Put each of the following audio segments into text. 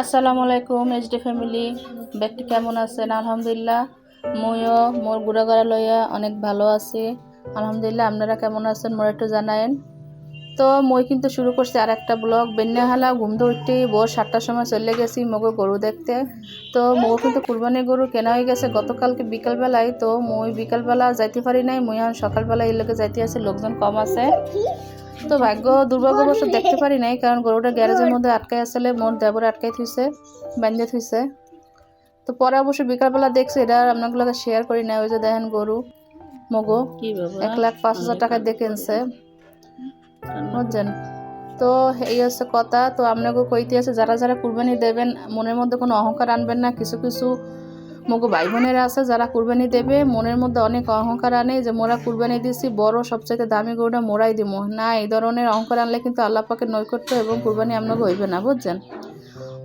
আসসালামু আলাইকুম HD family ব্যক্তি কেমন আছেন? আলহামদুলিল্লাহ। মইও, মোর গুড়াগড়া লইয়া অনেক ভালো আছি। আলহামদুলিল্লাহ, আপনারা কেমন আছেন মোর একটু জানায়েন। তো মই কিন্তু শুরু করছি আর একটা ব্লগ বেন্যাহালা ঘুম উঠতে ভোর সাতটার সময় চলে গেছি মগো গরু দেখতে। তো মগো কিন্তু কুরবানি গরু কেনা হয়ে গেছে। গতকালকে বিকালবেলায় তো মই বিকালবেলা যাইতে পারি নাই। মই সকালবেলা লোকে যাইতে আছে, লোকজন কম আছে। তো ভাগ্য দুর্ভাগ্যবশ দেখতে পারি নাই কারণ গরুটা গ্যারেজের মধ্যে আটকাই আসলে মোর দেবরে আটকাই থুইছে বান্ধে থুইছে। তো পরে অবশ্য বিকালবেলা দেখছি এটা আপনাগুলোকে শেয়ার করি না ওই যে দেখেন গরু মগো কি বাবা? এক লাখ পাঁচ হাজার টাকা দেখে কিনছে। বুঝছেন? তো এই হচ্ছে কথা তো আপনাকে কইতে আছে যারা যারা কুরবানি দেবেন মনের মধ্যে কোনো অহংকার আনবেন না কিছু কিছু মগো ভাই বোনেরা আছে, যারা কুরবানি দেবে, মনের মধ্যে অনেক অহংকার আনে, যে মোরা কুরবানি দিছি, বড় সবচাইতে দামি গরুটা মোরাই দিব না, এই ধরনের অহংকার আনলে কিন্তু আল্লাহ পাকের নৈকট্য এবং কুরবানি আপনাকে হইবে না, বুঝছেন?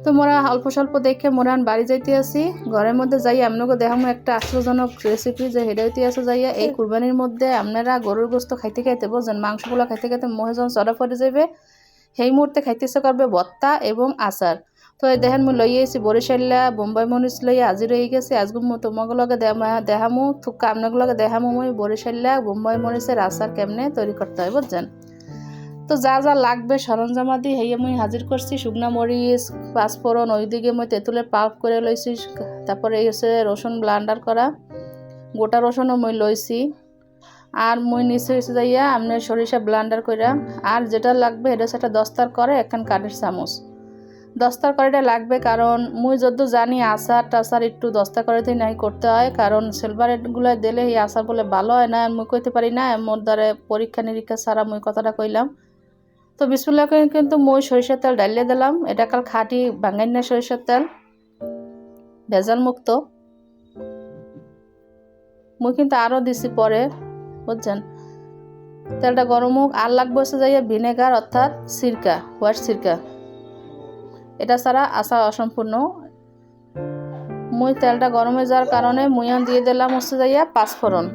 তো মোরা অল্প স্বল্প দেখে মোরা বাড়ি যাইতে আসি। ঘরের মধ্যে যাই আপনাকে দেখামো একটা আশ্চর্যজনক রেসিপি যে হেডাইতে আছে যাইয়া, এই কুরবানির মধ্যে আপনারা গরুর গোস্ত খাইতে খাইতে, বুঝছেন? মাংসগুলো খাইতে খাইতে মহেজন চড়া পড়ে যাবে সেই মুহূর্তে খাইতে ইচ্ছা করবে ভত্তা এবং আচার। তো এই দেখেন, মই লই আইছি বরিশাল্লা বোম্বাই মরিচ লই হাজির হয়ে গেছে। আজকে মই তোমাকে লগে দেখামো থুকা আপনাকে লগে দেখামো মই বরিশাল্লা বোম্বাই মরিচের আচার কেমনে তৈরি করতে হয় বুঝছেন? তো যা যা লাগবে সরঞ্জামাদি হেয়ে মই হাজির করছি, শুকনা মরিচ, পাঁচফোড়ন, ওইদিকে মই তেঁতুলের পাল্প করে লইছি, তারপরে এই হচ্ছে রসুন ব্লান্ডার করা, গোটা রসুনও মই লইছি। আর মই নিচে হয়েছে যাইয়া আপনার সরিষা ব্লান্ডার কইরা, আর যেটা লাগবে এটা সেটা দস্তার করে একখান কাঠের চামচ। দস্তার করাটা লাগবে কারণ মুই যত জানি আচার টাচার একটু দস্তা করাতে নাই করতে হয়, কারণ সিলভারেটগুলো দিলে এই আচার বলে ভালো হয় না মুই কইতে পারি না, মোর দ্বারা পরীক্ষা নিরীক্ষা ছাড়া মুই কথাটা কইলাম। তো বিসমুল্লাহ কিন্তু মই সরিষার তেল ডালিয়ে দিলাম, এটা কাল খাঁটি বাঙাইনা সরিষার তেল ভেজাল মুক্ত মুই কিন্তু আরও দিছি পরে, বুঝছেন? তেলটা গরম হোক, আর লাগবে যাইয়া ভিনেগার অর্থাৎ সিরকা হোয়াইট সিরকা। এটা ছাড়া আসা অসম্পূর্ণ। মুই তেলটা গরম হয়ে যাওয়ার কারণে মুইয়ান দিয়ে দিলাম হচ্ছে যাইয়া পাঁচফোড়ন।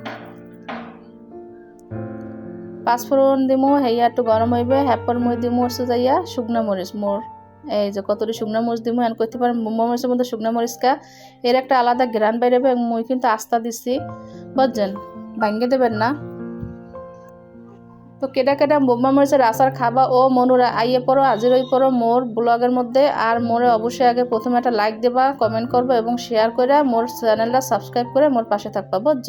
পাঁচফোড়ন দিমু হেয়া একটু গরম হইবে হ্যাপর মুই দিমু হচ্ছে যাইয়া শুকনা মরিচ, মোর এই যে কতটি শুকনা মরিচ দিমু, এন করতে পারেন বোম্বা মরিচের মধ্যে শুকনা মরিচকা এর একটা আলাদা গ্রান বাইরেবে মুই কিন্তু আস্তা দিছি, বুঝছেন? ভাঙ্গে দেবেন না। তো কেটা কেটা বোম্বা মরিচের আচার খাবা ও মনুরা, আইয়ে পড়ো হাজির হয়ে পড়ো মোর ব্লগের মধ্যে। আর মোরে অবশ্যই আগে প্রথমে একটা লাইক দেবা কমেন্ট করব এবং শেয়ার করে মোর চ্যানেলটা সাবস্ক্রাইব করে মোর পাশে থাকবা, বুঝছ?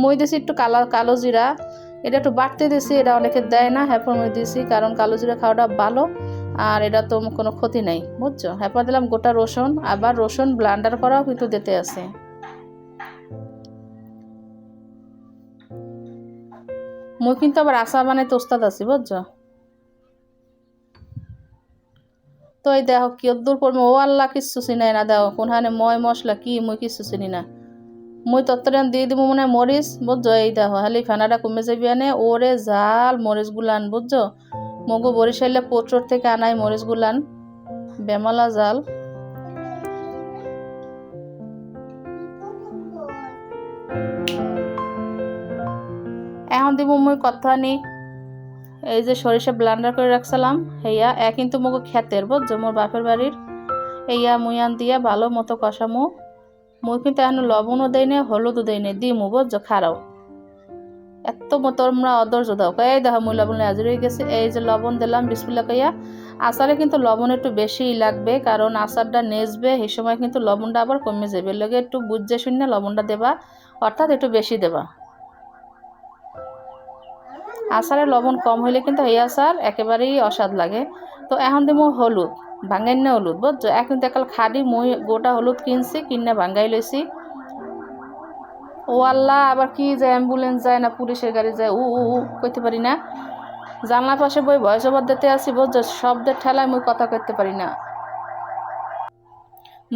মই দিছি একটু কালো কালো জিরা। এটা একটু বাড়তে দিছি, এটা অনেকে দেয় না হ্যাপর মই দিছি, কারণ কালো জিরা খাওয়াটা ভালো, আর এটা তো কোনো ক্ষতি নাই, বুঝছ? হ্যাপর দিলাম গোটা রসুন, আবার রসুন ব্লান্ডার করাও কিন্তু দিতে আছে। মই কিন্তু আবার আশা বানাইতে ওস্তাদ আছি, বুঝছ? তো এই দেখো কি দূর পড়বে। ও আল্লাহ কিচ্ছু চিনাই না, দেখো কোনখানে ময় মশলা কি, মুই কিচ্ছু চিনি না। মুই তত্তরান দিয়ে দিব মনে মরিচ, বুঝছ? এই দেখো খালি ফেনাটা কমে যাবি আনে, ওরে জাল মরিচ গুলান বুঝছ? মগু বরিশাইলে পোচর থেকে আনাই মরিচ গুলান বেমালা জাল। এখন দিব মুই কথা নি। এই যে সরিষা ব্লান্ডার করে রাখছিলাম হেয়া এ কিন্তু মোক খেতের বুঝছ? মোর বাপের বাড়ির। এইয়া মুই আন দিয়া ভালো মতো কষামু। মুই কিন্তু এখন লবণও দেই না হলুদও দেই না দিমু, বুঝছ? খারাও। এত মতো তোমরা অদর্য দাও। এই দেখো, মুই লবণ হাজির হয়ে গেছে। এই যে লবণ দিলাম বিসমিল্লা কইয়া, আচারে কিন্তু লবণ একটু বেশিই লাগবে, কারণ আচারটা নেচবে, সেই সময় কিন্তু লবণটা আবার কমে যাবে। লগে একটু বুঝে শুনে লবণটা দেবা, অর্থাৎ একটু বেশি দেবা। আচারে লবণ কম হইলে কিন্তু এই আচার একেবারেই অস্বাদ লাগে। তো এখন দিব হলুদ ভাঙ্গাই না হলুদ, বুঝছ? এখন দেখাল খাদি মই গোটা হলুদ কিনছি, কিনে ভাঙ্গাই লইছি। ও আল্লাহ, আবার কি যায় অ্যাম্বুলেন্স যায় না, পুলিশের গাড়ি যায়, উ উ কইতে পারি না। জানলার পাশে বই ভয়েস ওভার দিতে আসি, বুঝছ? শব্দের ঠেলায় মুই কথা করতে পারি না।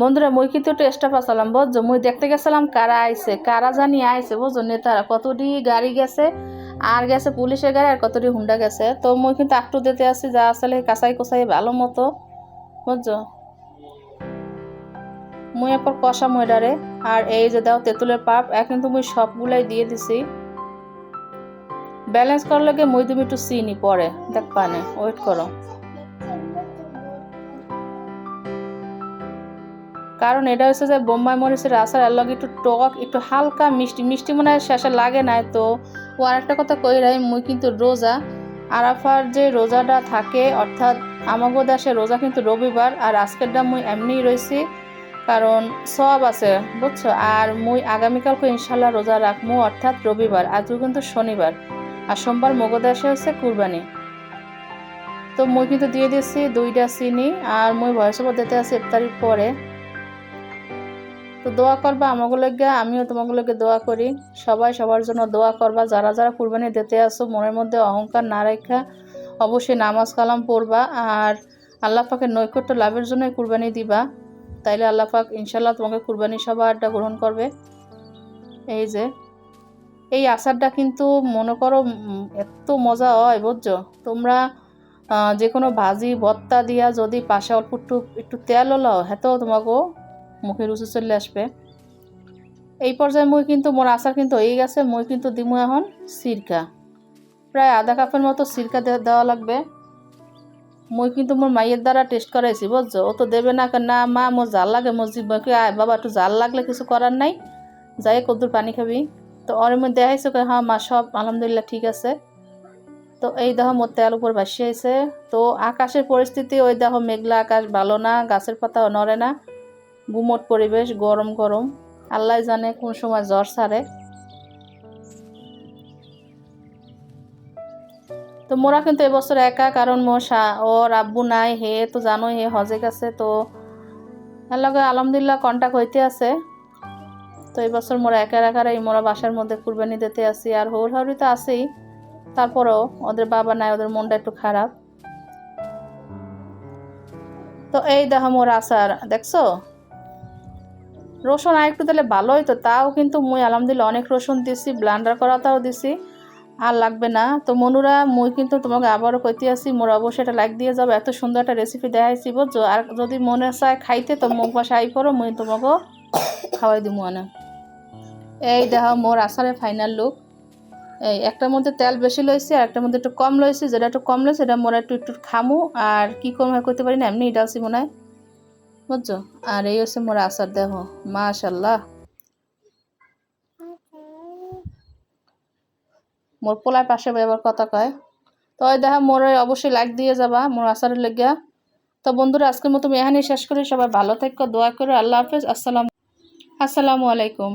বন্ধুরা, মুই কিন্তু একটু এক্সট্রা পাচালাম বুঝছ? মুই দেখতে গেছিলাম কারা আইছে, কারা জানি আইছে, বুঝছ? নেতারা, কতটি গাড়ি গেছে আর গেছে পুলিশের গাড়ি আর কতটি হুন্ডা গেছে। তো মুই কিন্তু একটু দিতে আসি, যা আসলে কাঁচাই কোসাই ভালো মতো, বুঝছ? মুই এরপর কষা ময়ডারে আর এই যে দাও তেঁতুলের পাপ এক কিন্তু মুই সবগুলাই দিয়ে দিছি। ব্যালেন্স করার লাগে মই তুমি একটু চিনি পরে, দেখ পানে ওয়েট করো। কারণ এটা হচ্ছে যে বোম্বাই মরিচের আচার, এর লগে একটু টক, একটু হালকা মিষ্টি মিষ্টি মনে হয় শেষে লাগে না তো ও আরেকটা কথা কই রাই মুই কিন্তু রোজা, আরাফার যে রোজাটা থাকে, অর্থাৎ আমাগো দেশে রোজা কিন্তু রবিবার, আর আজকেরটা মুই এমনিই রয়েছি কারণ সব আছে, বুঝছ? আর মুই আগামীকালকে ইনশাল্লাহ রোজা রাখব অর্থাৎ রবিবার, আজও কিন্তু শনিবার, আর সোমবার মগদেশে হচ্ছে কুরবানি। তো মুই কিন্তু দিয়ে দিচ্ছি দুইটা চিনি, আর মুই ভয়েস ওভার দিতে আছি ইফতারির পরে। তো দোয়া করবা আমাকে লগে আমিও তোমাকে লগে দোয়া করি। সবাই সবার জন্য দোয়া করবা, যারা যারা কুরবানি দিতে আসো, মনের মধ্যে অহংকার না রেখা অবশ্যই নামাজ কালাম পড়বা, আর আল্লাহ পাকের নৈকট্য লাভের জন্য কুরবানি দিবা। তাইলে আল্লাহ পাক ইনশাল্লাহ তোমাকে কুরবানি সবারটা গ্রহণ করবে। এই যে, এই আচারটা কিন্তু মনে করো এত মজা হয়, বুঝছ? তোমরা যে কোনো ভাজি ভত্তা দিয়া যদি পাশে অল্প একটু একটু তেল লও, হেতেও তোমাকে মুখে রুচি চলে আসবে। এই পর্যায়ে মই কিন্তু, মোর আচার কিন্তু হয়ে গেছে। মই কিন্তু দিমু এখন সিরকা। প্রায় আধা কাপের মতো সিরকা দেওয়া লাগবে। মই কিন্তু মোর মাইয়ের দ্বারা টেস্ট করাইছি, বুঝছ? ও তো দেবে না না, মা, মোর জাল লাগে মসজিদ বকে আয়, বাবা, একটু জাল লাগলে কিছু করার নাই। যাই কদ্দুর পানি খাবি। তো ওর মধ্যে দেখাইছে হ্যাঁ মা, সব, আলহামদুলিল্লাহ, ঠিক আছে। তো এই দেখো মোর তেল উপর ভাসি আইছে তো আকাশের পরিস্থিতি, ওই দেখো মেঘলা আকাশ ভালো না, গাছের পাতাও নড়ে না। গুমট পরিবেশ, গরম গরম। আল্লাহ জানে কোন সময় জ্বর ছাড়ে। তো মোরা কিন্তু এবছর একা, কারণ সা- ওর আব্বু নাই, হে তো জানোই হে হজে গেছে, তো এর লগে আলহামদুলিল্লাহ কন্টাক্ট হইতে আছে। তো এবছর বছর মোরা একা একারাই মোরা বাসার মধ্যে কুরবানি দিতে আসি, আর হৌর হাউরি তো আছেই। তারপরেও ওদের বাবা নাই, ওদের মনটা একটু খারাপ। তো এই দেখো মোর আচার, দেখছ? রসুন আর একটু দিলে ভালো হইতো, তাও কিন্তু মুই আলহামদুলিল্লাহ অনেক রসুন দিছি ব্লান্ডার করাটাও দিছি, আর লাগবে না। তো মনুরা, মুই কিন্তু তোমাকে আবারও কইতে আসি, মোর অবশ্যই এটা লাইক দিয়ে যাব, এত সুন্দর একটা রেসিপি দেখাইছি, বুঝছ? আর যদি মনে চায় খাইতে, তো মুখ পাশে আই করো মুই তোমাকে খাওয়াই দিব না এই দেখো মোর আচারের ফাইনাল লুক এই একটার মধ্যে তেল বেশি লইছি, আর একটার মধ্যে একটু কম লইছি, যেটা একটু কম লইছে এটা মোরা একটু একটু খামু, আর কি কম করতে পারি না, এমনি ডালছি মনে হয়। বুঝছ? আর এই হচ্ছে মোর আচার দেখো মাশাল্লাহ মোর পোলার পাশে এবার কথা কয়। তো দেখা মোর অবশ্যই লাইক দিয়ে যাবা মোর আচারের লেগিয়া। তো বন্ধুরা, আজকের মতো এখানেই শেষ করি। সবাই ভালো থাকো, দোয়া করো। আল্লাহ হাফেজ। আসসালাম আসসালামু আলাইকুম।